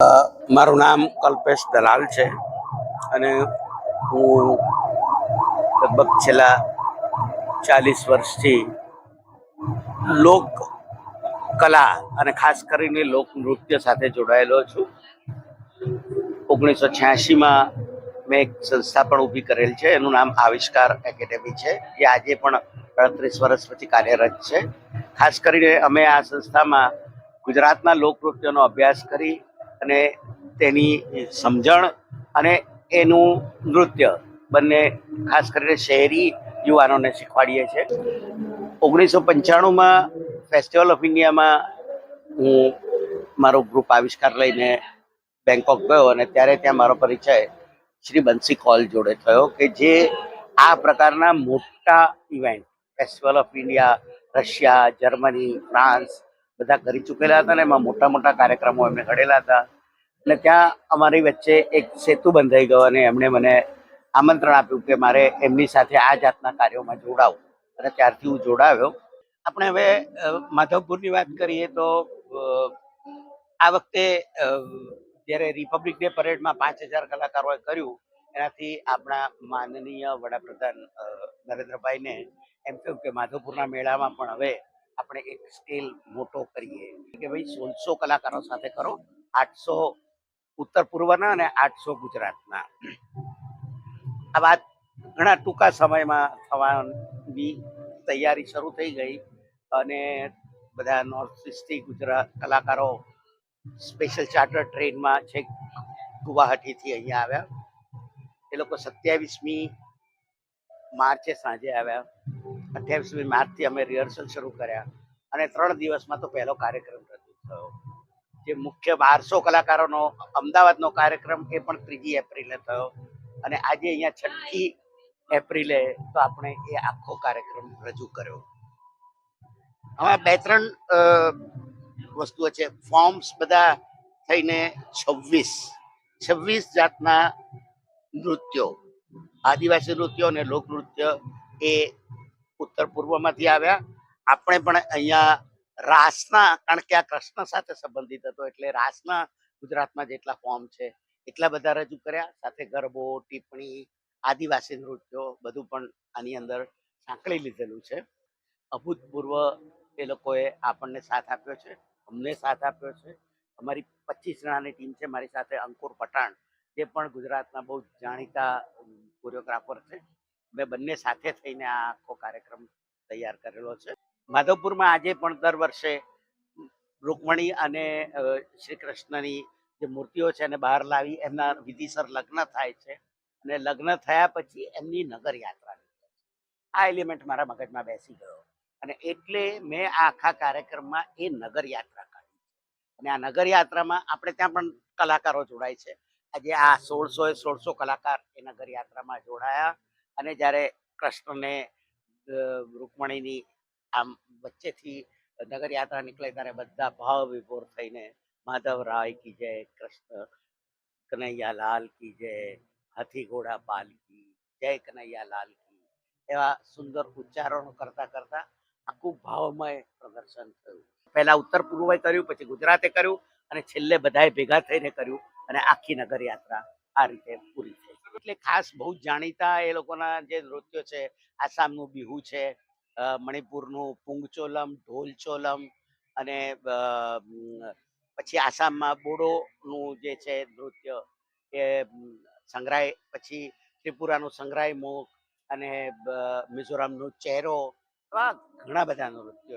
મારું નામ કલ્પેશ દલાલ છે અને હું લગભગ છેલ્લા ચાલીસ વર્ષથી લોક કલા અને ખાસ કરીને લોક નૃત્ય સાથે જોડાયેલો છું. ઓગણીસો છ્યાસીમાં મેં એક સંસ્થા પણ ઊભી કરેલ છે, એનું નામ આવિષ્કાર એકેડેમી છે. જે આજે પણ અડત્રીસ વર્ષ પછી કાર્યરત છે. ખાસ કરીને અમે આ સંસ્થામાં ગુજરાતના લોકનૃત્યનો અભ્યાસ કરી અને તેની સમજણ અને એનું નૃત્ય બંને ખાસ કરીને શહેરી યુવાનોને શીખવાડીએ છીએ ઓગણીસો પંચાણુંમાં ફેસ્ટિવલ ઓફ ઇન્ડિયામાં હું મારો ગ્રુપ આવિષ્કાર લઈને બેંકોક ગયો અને ત્યારે ત્યાં મારો પરિચય શ્રી બંસી કોલ જોડે થયો કે જે આ પ્રકારના મોટા event festival of India Russia, Germany, France, બધા કરી ચૂકેલા હતા અને એમાં મોટા મોટા કાર્યક્રમો એમને ઘડેલા હતા. એટલે ત્યાં અમારી વચ્ચે એક સેતુ બંધાઈ ગયો અને એમણે મને આમંત્રણ આપ્યું કે મારે એમની સાથે આ જાતના કાર્યોમાં જોડાવું. અને ત્યારથી હું જોડાવ્યો આપણે હવે માધવપુરની વાત કરીએ તો આ વખતે જ્યારે રિપબ્લિક ડે પરેડમાં પાંચ હજાર કલાકારોએ કર્યું, એનાથી આપણા માનનીય વડાપ્રધાન નરેન્દ્રભાઈને એમ કહ્યું કે માધવપુરના મેળામાં પણ હવે આપણે એક સ્કેલ મોટો કરીએ. કે ભાઈ, સોળસો કલાકારો સાથે કરો, આઠસો ઉત્તર પૂર્વના અને આઠસો ગુજરાતના. આ વાત ઘણા ટૂંકા સમયમાં થવાની તૈયારી શરૂ થઈ ગઈ અને બધા નોર્થ ઇસ્ટથી ગુજરાત કલાકારો સ્પેશિયલ ચાર્ટર ટ્રેનમાં છેક ગુવાહાટીથી અહીંયા આવ્યા. એ લોકો સત્યાવીસમી માર્ચે સાંજે આવ્યા. અઠ્યાવીસમી માર્ચથી અમે રિહર્સલ શરૂ કર્યા અને ત્રણ દિવસમાં તો પહેલો કાર્યક્રમ રજૂ થયો. જે મુખ્ય બારસો કલાકારોનો અમદાવાદનો કાર્યક્રમ એ પણ ત્રીજી એપ્રિલે થયો. અને આજે અહીંયા છઠ્ઠી એપ્રિલે તો આપણે એ આખો કાર્યક્રમ રજૂ કર્યો. હવે બે ત્રણ વસ્તુઓ છે. ફોર્મ્સ બધા થઈને છવ્વીસ છવ્વીસ જાતના નૃત્યો, આદિવાસી નૃત્યો અને લોકનૃત્ય એ ઉત્તર પૂર્વમાંથી આવ્યા. આપણે પણ અહીંયા રાસના, કારણ કે આ કૃષ્ણ સાથે સંબંધિત હતો, એટલે રાસના ગુજરાતમાં જેટલા ફોર્મ છે, એટલા બધા રજૂ કર્યા. સાથે ગરબો ટીપણી આદિવાસી નૃત્યો, બધું પણ આની અંદર સાંકળી લીધેલું છે. અભૂતપૂર્વ એ લોકોએ આપણને સાથ આપ્યો છે. અમને સાથ આપ્યો છે. અમારી પચીસ જણાની ટીમ છે, મારી સાથે અંકુર પઠાણ, જે પણ ગુજરાતના બહુ જાણીતા કોરિયોગ્રાફર છે. અમે બંને સાથે થઈને આ આખો કાર્યક્રમ તૈયાર કરેલો છે. માધવપુરમાં આજે પણ દર વર્ષે રૂકમણી અને શ્રી કૃષ્ણની જે મૂર્તિઓ છે એને બહાર લાવી એમના વિધિસર લગ્ન થાય છે. અને લગ્ન થયા પછી એમની નગર યાત્રા આ એલિમેન્ટ મારા મગજમાં બેસી ગયો. અને એટલે મેં આ આખા કાર્યક્રમમાં એ નગર યાત્રા કાઢી અને આ નગર યાત્રામાં આપણે ત્યાં પણ કલાકારો જોડાય છે. આજે આ સોળસો એ સોળસો કલાકાર એ નગર યાત્રામાં જોડાયા. અને જ્યારે કૃષ્ણને રૂકમણીની આમ વચ્ચેથી નગરયાત્રા નીકળે ત્યારે બધા ભાવ વિભોર થઈને માધવરાય કી જય, કૃષ્ણ, કનૈયાલાલ કી જય, હાથી ઘોડા પાલ જય, કનૈયાલાલ કી એવા સુંદર ઉચ્ચારણો કરતા કરતા આખું ભાવમય પ્રદર્શન થયું. પહેલા ઉત્તર પૂર્વે કર્યું, પછી ગુજરાતે કર્યું અને છેલ્લે બધાએ ભેગા થઈને કર્યું અને આખી નગર યાત્રા આ રીતે પૂરી થઈ. એટલે ખાસ બહુ જાણીતા એ લોકોના જે નૃત્યો છે, આસામનું બિહુ છે મણિપુરનું પુંગચોલમ, ઢોલચોલમ અને પછી આસામમાં બોડોનું જે છે નૃત્ય એ સંગ્રાય પછી ત્રિપુરાનું સંગ્રાય મુખ અને મિઝોરમનું ચહેરો, એવા ઘણા બધા નૃત્યો